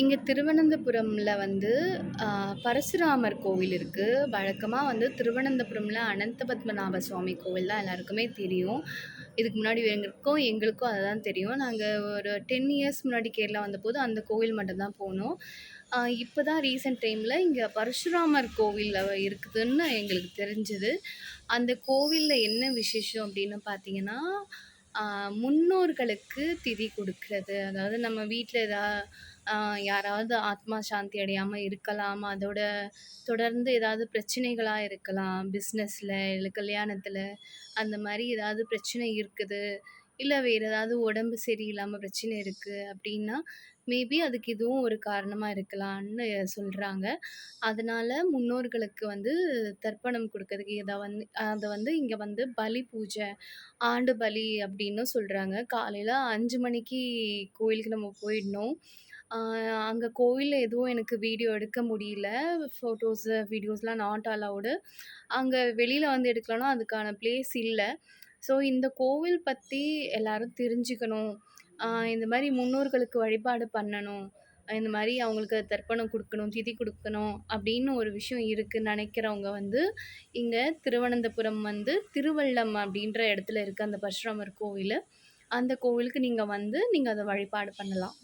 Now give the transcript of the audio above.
இங்கே திருவனந்தபுரமில் வந்து பரசுராமர் கோவில் இருக்குது வழக்கமாக வந்து திருவனந்தபுரமில் அனந்த பத்மநாப சுவாமி கோவில் தான் எல்லாருக்குமே தெரியும். இதுக்கு முன்னாடி எங்களுக்கும் எங்களுக்கும் அதுதான் தெரியும். நாங்கள் ஒரு 10 இயர்ஸ் முன்னாடி கேரளா வந்தபோது அந்த கோவில் மட்டும்தான் போனோம். இப்போ தான் ரீசெண்ட் டைமில் இங்கே பரசுராமர் கோவிலில் இருக்குதுன்னு எங்களுக்கு தெரிஞ்சது. அந்த கோவிலில் என்ன விசேஷம் அப்படின்னு பார்த்தீங்கன்னா, முன்னோர்களுக்கு திதி கொடுக்கறது அதாவது நம்ம வீட்டில் எதா யாராவது ஆத்மா சாந்தி அடையாமல் இருக்கலாம். அதோட தொடர்ந்து ஏதாவது பிரச்சனைகளாக இருக்கலாம். பிஸ்னஸில் இல்லை கல்யாணத்தில் அந்த மாதிரி ஏதாவது பிரச்சனை இருக்குது. இல்லை வேறு ஏதாவது உடம்பு சரியில்லாமல் பிரச்சனை இருக்குது அப்படின்னா மேபி அதுக்கு இதுவும் ஒரு காரணமாக இருக்கலாம்னு சொல்கிறாங்க அதனால் முன்னோர்களுக்கு வந்து தர்ப்பணம் கொடுக்கறதுக்கு இதை வந்து அதை வந்து இங்கே வந்து பலி பூஜை, ஆண்டு பலி அப்படின்னு சொல்கிறாங்க காலையில் அஞ்சு மணிக்கு கோயிலுக்கு நம்ம போயிடணும். அங்கே கோயிலில் எதுவும் எனக்கு வீடியோ எடுக்க முடியல. ஃபோட்டோஸு, வீடியோஸ்லாம் நாட் அலவுடு. அங்கே வெளியில் வந்து எடுக்கலாம்னா அதுக்கான பிளேஸ் இல்லை ஸோ இந்த கோவில் பற்றி எல்லாரும் தெரிஞ்சுக்கணும். இந்த மாதிரி முன்னோர்களுக்கு வழிபாடு பண்ணணும். இந்த மாதிரி அவங்களுக்கு தர்ப்பணம் கொடுக்கணும் திதி கொடுக்கணும் அப்படின்னு ஒரு விஷயம் இருக்குதுன்னு நினைக்கிறவங்க வந்து, இங்கே திருவனந்தபுரம் வந்து திருவள்ளம் அப்படின்ற இடத்துல இருக்குது அந்த பரசுராமர் கோவில் அந்த கோவிலுக்கு நீங்கள் வந்து நீங்கள் அதை வழிபாடு பண்ணலாம்.